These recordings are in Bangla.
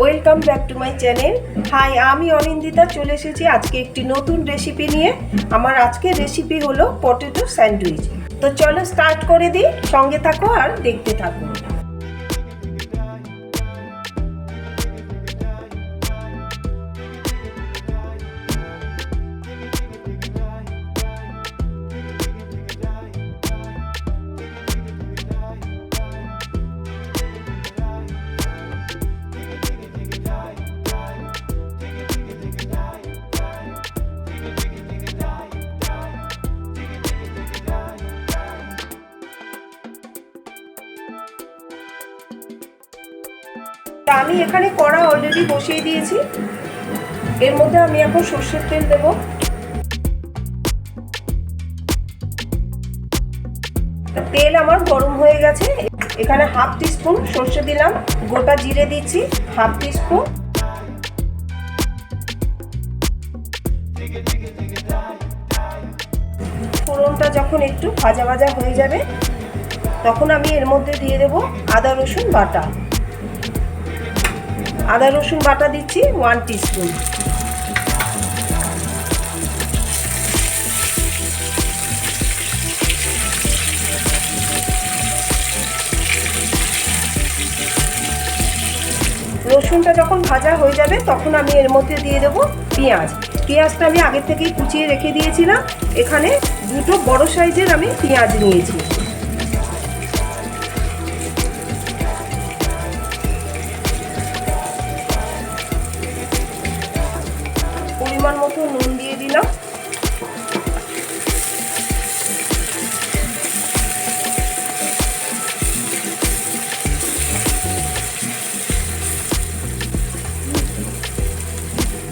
Welcome back to my channel hi আমি অনিন্দিতা, চলে এসেছি আজকে একটি নতুন রেসিপি নিয়ে। আমার আজকে রেসিপি হলো পটেটো স্যান্ডউইচ তো চলো স্টার্ট করে দিই, সঙ্গে থাকো আর দেখতে থাকো। তা আমি এখানে কড়া অলরেডি বসিয়ে দিয়েছি। এর মধ্যে আমি এখন সর্ষের তেল দেব। তেল আমার গরম হয়ে গেছে। এখানে হাফ টিস্পুন সর্ষে দিলাম। গোটা জিরে দিচ্ছি, হাফ টিস্পুন। ফোড়নটা যখন একটু ভাজা ভাজা হয়ে যাবে, তখন আমি এর মধ্যে দিয়ে দেব আদা রসুন বাটা। আদা রসুন বাটা দিচ্ছি ওয়ান টিস্পুন রসুনটা যখন ভাজা হয়ে যাবে, তখন আমি এর মধ্যে দিয়ে দেবো পেঁয়াজ। পেঁয়াজটা আমি আগে থেকেই কুচিয়ে রেখে দিয়েছিলাম। এখানে দুটো বড় সাইজের আমি পেঁয়াজ নিয়েছি।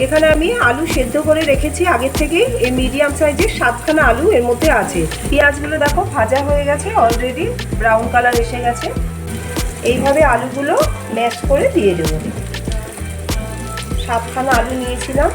এখানে আমি আলু সেদ্ধ করে রেখেছি। আগের থেকেই এই মিডিয়াম সাইজের সাতখানা আলু এর মধ্যে আছে। পেঁয়াজগুলো দেখো, ভাজা হয়ে গেছে অলরেডি ব্রাউন কালার এসে গেছে। এইভাবে আলুগুলো ম্যাশ করে দিয়ে দেবো। সাতখানা আলু নিয়েছিলাম।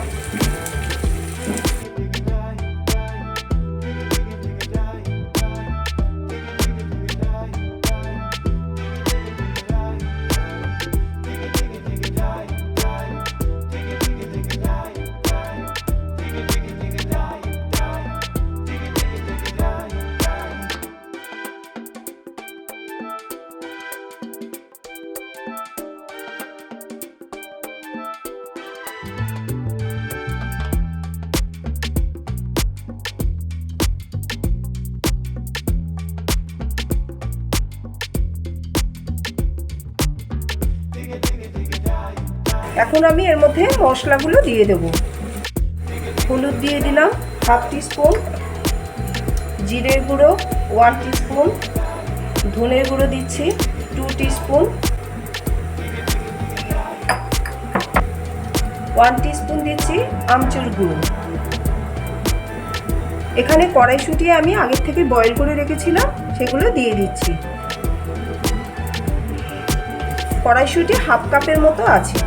এখন আমি এর মধ্যে মশলাগুলো দিয়ে দেব। হলুদ দিয়ে দিলাম হাফ টিস্পুন, জিরের গুঁড়ো ওয়ান টিস্পুন, ধনের গুঁড়ো দিচ্ছি টু টিস্পুন, ওয়ান টিস্পুন দিচ্ছি আমচুর গুঁড়ো। এখানে কড়াইশুঁটি আমি আগের থেকে বয়েল করে রেখেছিলাম, সেগুলো দিয়ে দিচ্ছি। কড়াইশুঁটি হাফ কাপের মতো আছে।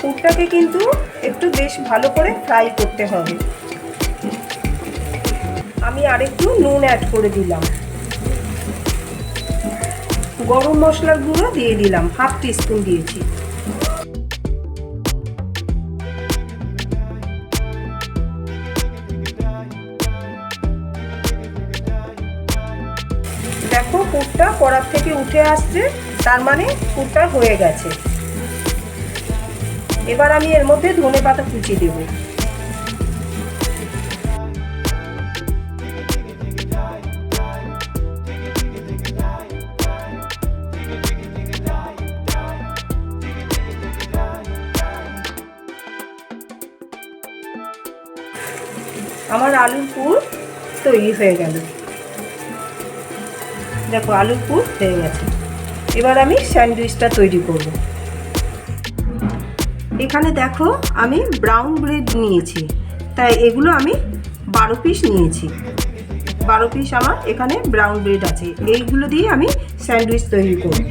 পুরটাকে কিন্তু একটু বেশ ভালো করে ফ্রাই করতে হবে। আমি আরেকটু নুন অ্যাড করে দিলাম। গরম মশলার গুঁড়ো দিয়ে দিলাম হাফ টিস্পুন দিয়েছি। দেখো পুরটা কড়ার থেকে উঠে আসছে, তার মানে পুরটা হয়ে গেছে। এবার আমি এর মধ্যে ধনে পাতা কুচি দেব। আমার আলুর পুর তৈরি হয়ে গেল। দেখো, আলুর পুর হয়ে গেছে। এবার আমি স্যান্ডউইচটা তৈরি করব। এখানে দেখো আমি ব্রাউন ব্রেড নিয়েছি। তাই এগুলো আমি বারো পিস নিয়েছি। বারো পিস আমার এখানে ব্রাউন ব্রেড আছে। এইগুলো দিয়ে আমি স্যান্ডউইচ তৈরি করব।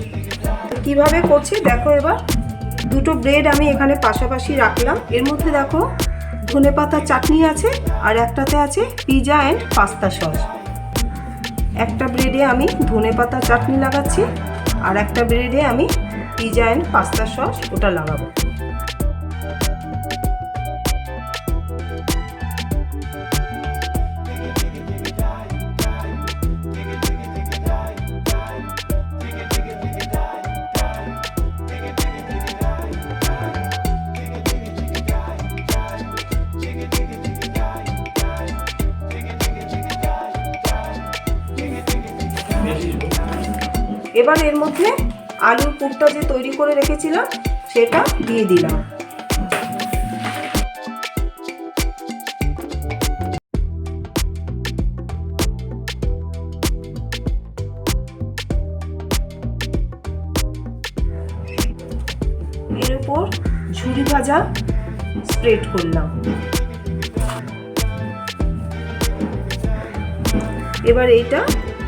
কীভাবে করছি? দেখো এবার। দুটো ব্রেড আমি এখানে পাশাপাশি রাখলাম। এর মধ্যে দেখো ধনে পাতার চাটনি আছে আর একটাতে আছে পিজা অ্যান্ড পাস্তা সস একটা ব্রেডে আমি ধনে পাতা চাটনি লাগাচ্ছি আর একটা ব্রেডে আমি পিজা অ্যান্ড পাস্তা সস ওটা লাগাবো। এবার এর মধ্যে আলুর পুরটা যে তৈরি করে রেখেছিলাম, সেটা দিয়ে দিলাম। এর উপর ঝুরি ভাজা স্প্রেড করলাম। এবার এইটা,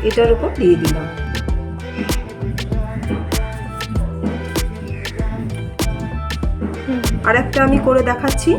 এটার উপর দিয়ে দিলাম। আরেকটা আমি করে দেখাচ্ছি।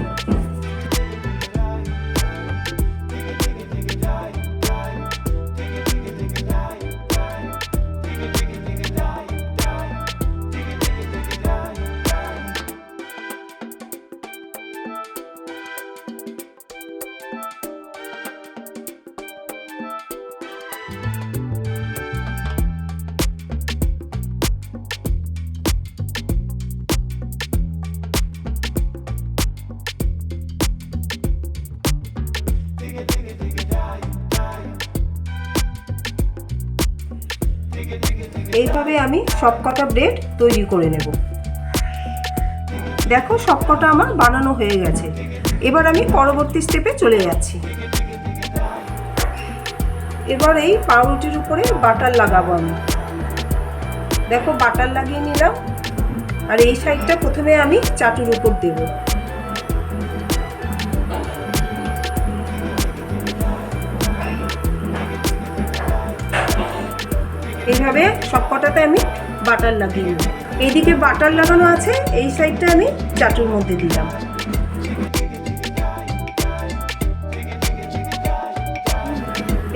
আমি সব কটা ব্রেড তৈরি করে নেব। দেখো সব কটা আমার বানানো হয়ে গেছে। এবার আমি পরবর্তী স্টেপে চলে যাচ্ছি। এবার এই পাউরুটির উপরে বাটার লাগাবো আমি। দেখো বাটার লাগিয়ে নিলাম। আর এই সাইডটা প্রথমে আমি চাটুর উপর দেবো। এইভাবে সব কটাতে আমি বাটার লাগিয়ে নিই এইদিকে বাটার লাগানো আছে, এই সাইডটা আমি চাটুর মধ্যে দিলাম।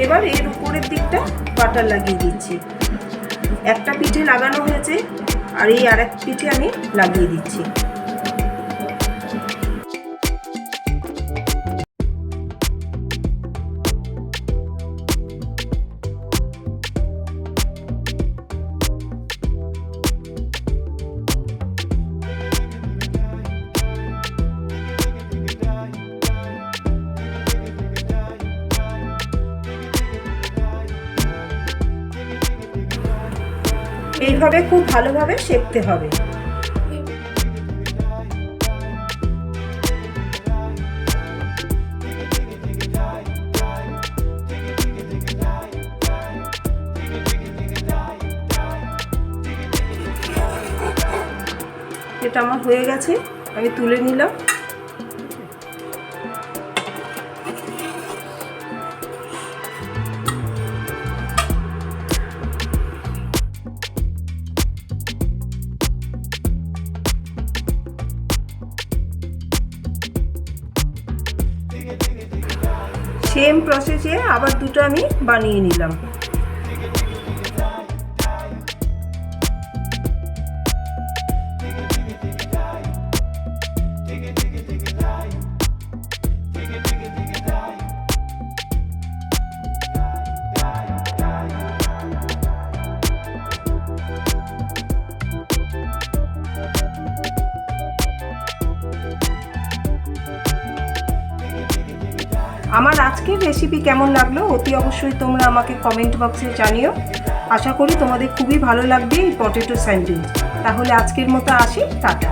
এবার এর উপরের দিকটা বাটার লাগিয়ে দিচ্ছি। একটা পিঠে লাগানো হয়েছে, আর এই আরেক পিঠে আমি লাগিয়ে দিচ্ছি। এইভাবে খুব ভালোভাবে সেঁকতে হবে। এটা আমার হয়ে গেছে আমি তুলে নিলাম। সেম প্রসেসে আবার দুটো আমি বানিয়ে নিলাম। আমার আজকের রেসিপি কেমন লাগল অতি অবশ্যই তোমরা আমাকে কমেন্ট বক্সে জানিও। আশা করি তোমাদের খুবই ভালো লাগবে এই পটেটো স্যান্ডউইচ তাহলে আজকের মতো আসি, টাটা।